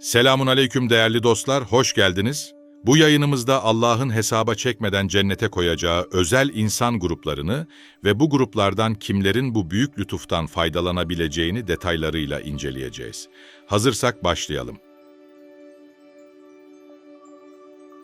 Selamun aleyküm değerli dostlar, hoş geldiniz. Bu yayınımızda Allah'ın hesaba çekmeden cennete koyacağı özel insan gruplarını ve bu gruplardan kimlerin bu büyük lütuftan faydalanabileceğini detaylarıyla inceleyeceğiz. Hazırsak başlayalım.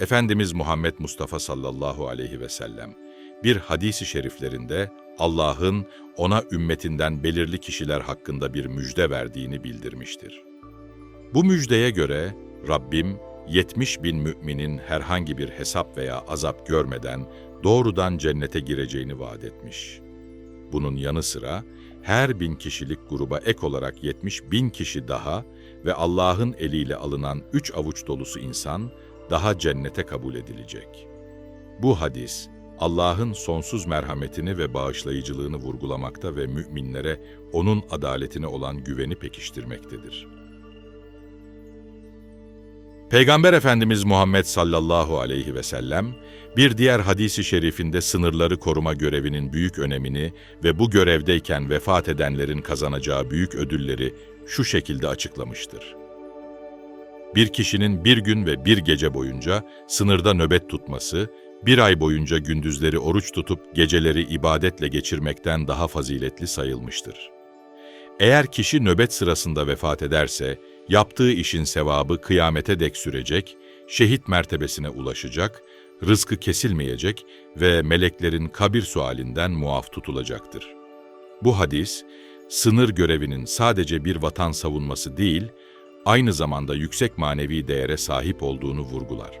Efendimiz Muhammed Mustafa sallallahu aleyhi ve sellem bir hadisi şeriflerinde Allah'ın ona ümmetinden belirli kişiler hakkında bir müjde verdiğini bildirmiştir. Bu müjdeye göre Rabbim 70 bin müminin herhangi bir hesap veya azap görmeden doğrudan cennete gireceğini vaat etmiş. Bunun yanı sıra her bin kişilik gruba ek olarak 70 bin kişi daha ve Allah'ın eliyle alınan üç avuç dolusu insan daha cennete kabul edilecek. Bu hadis, Allah'ın sonsuz merhametini ve bağışlayıcılığını vurgulamakta ve müminlere O'nun adaletine olan güveni pekiştirmektedir. Peygamber Efendimiz Muhammed sallallahu aleyhi ve sellem, bir diğer hadisi şerifinde sınırları koruma görevinin büyük önemini ve bu görevdeyken vefat edenlerin kazanacağı büyük ödülleri şu şekilde açıklamıştır. Bir kişinin bir gün ve bir gece boyunca sınırda nöbet tutması, bir ay boyunca gündüzleri oruç tutup geceleri ibadetle geçirmekten daha faziletli sayılmıştır. Eğer kişi nöbet sırasında vefat ederse, yaptığı işin sevabı kıyamete dek sürecek, şehit mertebesine ulaşacak, rızkı kesilmeyecek ve meleklerin kabir sualinden muaf tutulacaktır. Bu hadis, sınır görevinin sadece bir vatan savunması değil, aynı zamanda yüksek manevi değere sahip olduğunu vurgular.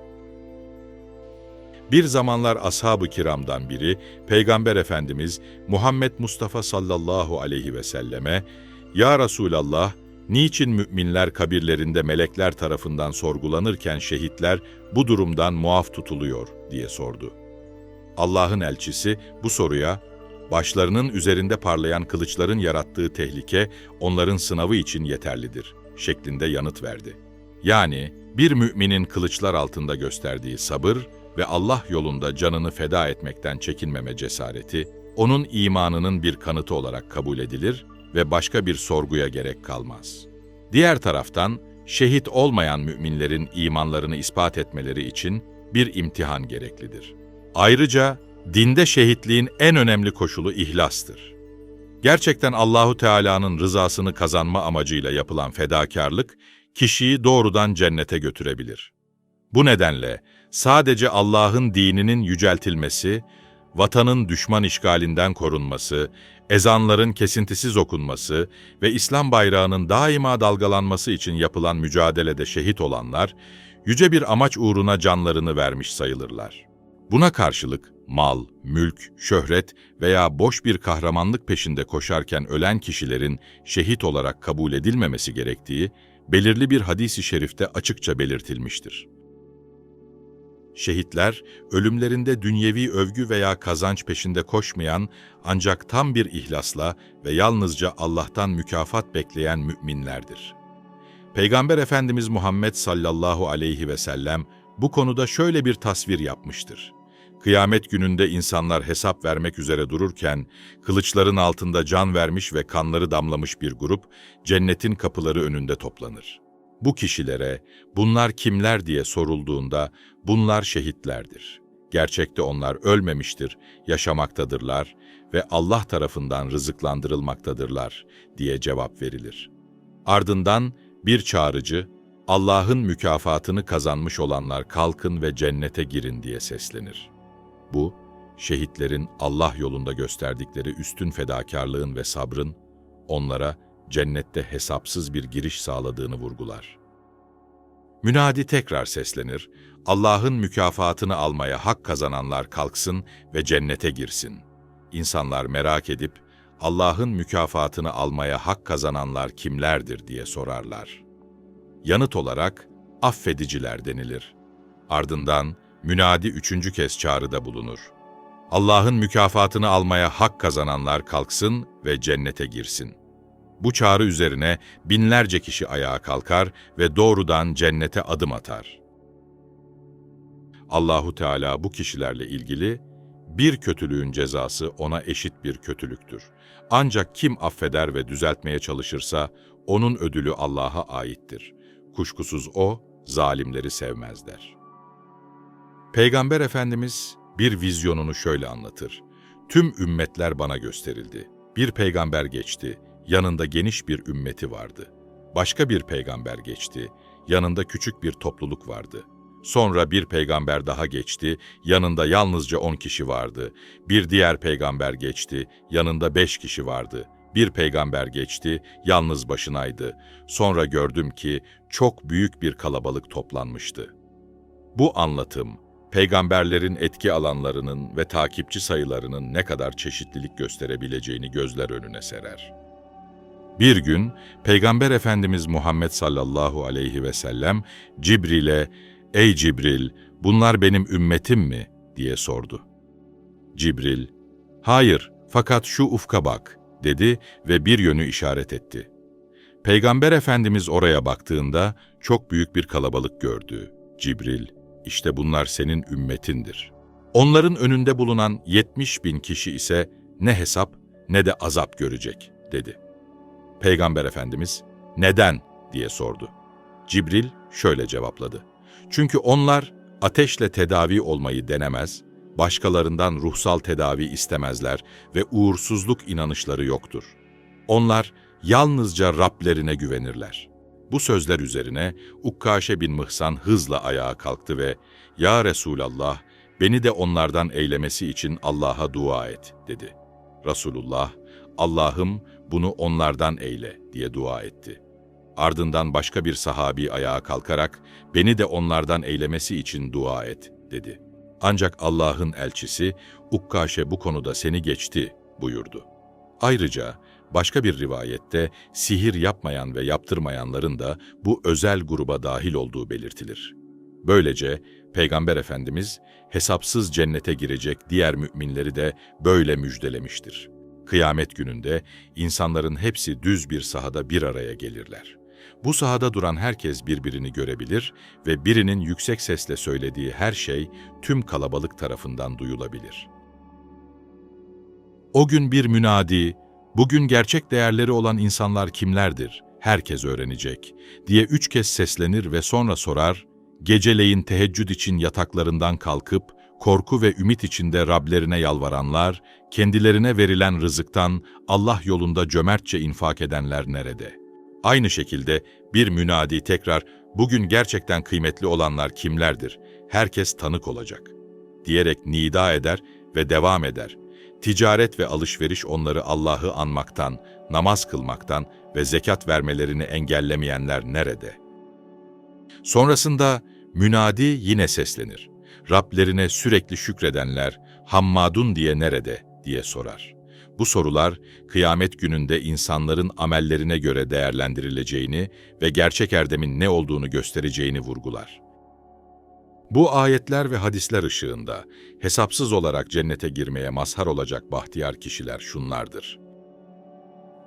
Bir zamanlar ashab-ı kiramdan biri, Peygamber Efendimiz Muhammed Mustafa sallallahu aleyhi ve selleme, ''Ya Resulallah, niçin müminler kabirlerinde melekler tarafından sorgulanırken şehitler bu durumdan muaf tutuluyor?'' diye sordu. Allah'ın elçisi bu soruya, başlarının üzerinde parlayan kılıçların yarattığı tehlike onların sınavı için yeterlidir şeklinde yanıt verdi. Yani bir müminin kılıçlar altında gösterdiği sabır ve Allah yolunda canını feda etmekten çekinmeme cesareti, onun imanının bir kanıtı olarak kabul edilir ve başka bir sorguya gerek kalmaz. Diğer taraftan, şehit olmayan müminlerin imanlarını ispat etmeleri için bir imtihan gereklidir. Ayrıca, dinde şehitliğin en önemli koşulu ihlastır. Gerçekten Allahu Teala'nın rızasını kazanma amacıyla yapılan fedakarlık, kişiyi doğrudan cennete götürebilir. Bu nedenle sadece Allah'ın dininin yüceltilmesi, vatanın düşman işgalinden korunması, ezanların kesintisiz okunması ve İslam bayrağının daima dalgalanması için yapılan mücadelede şehit olanlar, yüce bir amaç uğruna canlarını vermiş sayılırlar. Buna karşılık mal, mülk, şöhret veya boş bir kahramanlık peşinde koşarken ölen kişilerin şehit olarak kabul edilmemesi gerektiği belirli bir hadisi şerifte açıkça belirtilmiştir. Şehitler, ölümlerinde dünyevi övgü veya kazanç peşinde koşmayan ancak tam bir ihlasla ve yalnızca Allah'tan mükafat bekleyen müminlerdir. Peygamber Efendimiz Muhammed sallallahu aleyhi ve sellem bu konuda şöyle bir tasvir yapmıştır. Kıyamet gününde insanlar hesap vermek üzere dururken, kılıçların altında can vermiş ve kanları damlamış bir grup, cennetin kapıları önünde toplanır. Bu kişilere, bunlar kimler diye sorulduğunda, bunlar şehitlerdir. Gerçekte onlar ölmemiştir, yaşamaktadırlar ve Allah tarafından rızıklandırılmaktadırlar diye cevap verilir. Ardından bir çağrıcı, Allah'ın mükafatını kazanmış olanlar kalkın ve cennete girin diye seslenir. Bu, şehitlerin Allah yolunda gösterdikleri üstün fedakarlığın ve sabrın onlara cennette hesapsız bir giriş sağladığını vurgular. Münadi tekrar seslenir, Allah'ın mükafatını almaya hak kazananlar kalksın ve cennete girsin. İnsanlar merak edip, Allah'ın mükafatını almaya hak kazananlar kimlerdir diye sorarlar. Yanıt olarak, affediciler denilir. Ardından, münadi üçüncü kez çağrıda bulunur. Allah'ın mükafatını almaya hak kazananlar kalksın ve cennete girsin. Bu çağrı üzerine binlerce kişi ayağa kalkar ve doğrudan cennete adım atar. Allahu Teala bu kişilerle ilgili bir kötülüğün cezası ona eşit bir kötülüktür. Ancak kim affeder ve düzeltmeye çalışırsa onun ödülü Allah'a aittir. Kuşkusuz o, zalimleri sevmez der. Peygamber Efendimiz bir vizyonunu şöyle anlatır. Tüm ümmetler bana gösterildi. Bir peygamber geçti, yanında geniş bir ümmeti vardı. Başka bir peygamber geçti, yanında küçük bir topluluk vardı. Sonra bir peygamber daha geçti, yanında yalnızca on kişi vardı. Bir diğer peygamber geçti, yanında beş kişi vardı. Bir peygamber geçti, yalnız başınaydı. Sonra gördüm ki çok büyük bir kalabalık toplanmıştı. Bu anlatım, peygamberlerin etki alanlarının ve takipçi sayılarının ne kadar çeşitlilik gösterebileceğini gözler önüne serer. Bir gün Peygamber Efendimiz Muhammed sallallahu aleyhi ve sellem Cibril'e "Ey Cibril, bunlar benim ümmetim mi?" diye sordu. Cibril, "Hayır, fakat şu ufka bak." dedi ve bir yönü işaret etti. Peygamber Efendimiz oraya baktığında çok büyük bir kalabalık gördü. Cibril, işte bunlar senin ümmetindir. Onların önünde bulunan 70 bin kişi ise ne hesap ne de azap görecek, dedi. Peygamber Efendimiz, neden diye sordu. Cibril şöyle cevapladı. Çünkü onlar ateşle tedavi olmayı denemez, başkalarından ruhsal tedavi istemezler ve uğursuzluk inanışları yoktur. Onlar yalnızca Rablerine güvenirler. Bu sözler üzerine Ukkaşe bin Mıhsan hızla ayağa kalktı ve ''Ya Resulallah, beni de onlardan eylemesi için Allah'a dua et.'' dedi. Resulullah, ''Allah'ım bunu onlardan eyle.'' diye dua etti. Ardından başka bir sahabi ayağa kalkarak beni de onlardan eylemesi için dua et dedi. Ancak Allah'ın elçisi Ukkaşe bu konuda seni geçti buyurdu. Ayrıca başka bir rivayette sihir yapmayan ve yaptırmayanların da bu özel gruba dahil olduğu belirtilir. Böylece Peygamber Efendimiz hesapsız cennete girecek diğer müminleri de böyle müjdelemiştir. Kıyamet gününde insanların hepsi düz bir sahada bir araya gelirler. Bu sahada duran herkes birbirini görebilir ve birinin yüksek sesle söylediği her şey tüm kalabalık tarafından duyulabilir. O gün bir münadi, bugün gerçek değerleri olan insanlar kimlerdir, herkes öğrenecek diye üç kez seslenir ve sonra sorar, geceleyin teheccüd için yataklarından kalkıp, korku ve ümit içinde Rablerine yalvaranlar, kendilerine verilen rızıktan Allah yolunda cömertçe infak edenler nerede?'' Aynı şekilde bir münadi tekrar bugün gerçekten kıymetli olanlar kimlerdir? Herkes tanık olacak. Diyerek nida eder ve devam eder. Ticaret ve alışveriş onları Allah'ı anmaktan, namaz kılmaktan ve zekat vermelerini engellemeyenler nerede? Sonrasında münadi yine seslenir. Rablerine sürekli şükredenler, Hammadun diye nerede diye sorar. Bu sorular kıyamet gününde insanların amellerine göre değerlendirileceğini ve gerçek erdemin ne olduğunu göstereceğini vurgular. Bu ayetler ve hadisler ışığında hesapsız olarak cennete girmeye mazhar olacak bahtiyar kişiler şunlardır.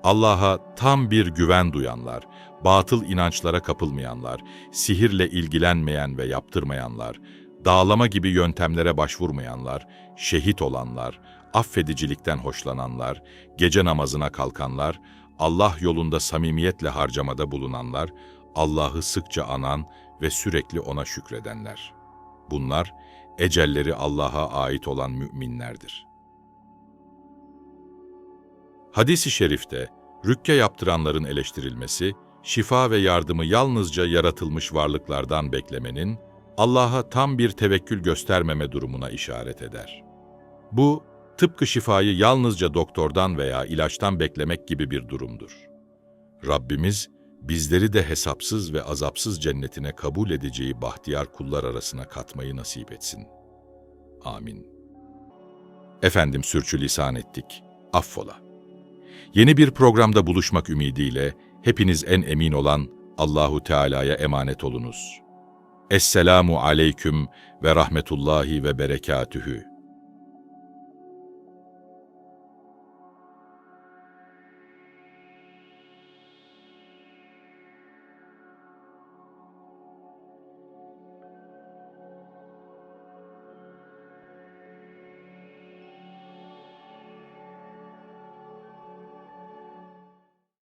Allah'a tam bir güven duyanlar, batıl inançlara kapılmayanlar, sihirle ilgilenmeyen ve yaptırmayanlar, dağlama gibi yöntemlere başvurmayanlar, şehit olanlar, affedicilikten hoşlananlar, gece namazına kalkanlar, Allah yolunda samimiyetle harcamada bulunanlar, Allah'ı sıkça anan ve sürekli ona şükredenler. Bunlar, ecelleri Allah'a ait olan müminlerdir. Hadis-i şerifte, rükke yaptıranların eleştirilmesi, şifa ve yardımı yalnızca yaratılmış varlıklardan beklemenin, Allah'a tam bir tevekkül göstermeme durumuna işaret eder. Bu, tıpkı şifayı yalnızca doktordan veya ilaçtan beklemek gibi bir durumdur. Rabbimiz, bizleri de hesapsız ve azapsız cennetine kabul edeceği bahtiyar kullar arasına katmayı nasip etsin. Amin. Efendim sürçülisan ettik, affola. Yeni bir programda buluşmak ümidiyle hepiniz en emin olan Allahu Teala'ya emanet olunuz. Esselamu aleyküm ve rahmetullahi ve berekatühü.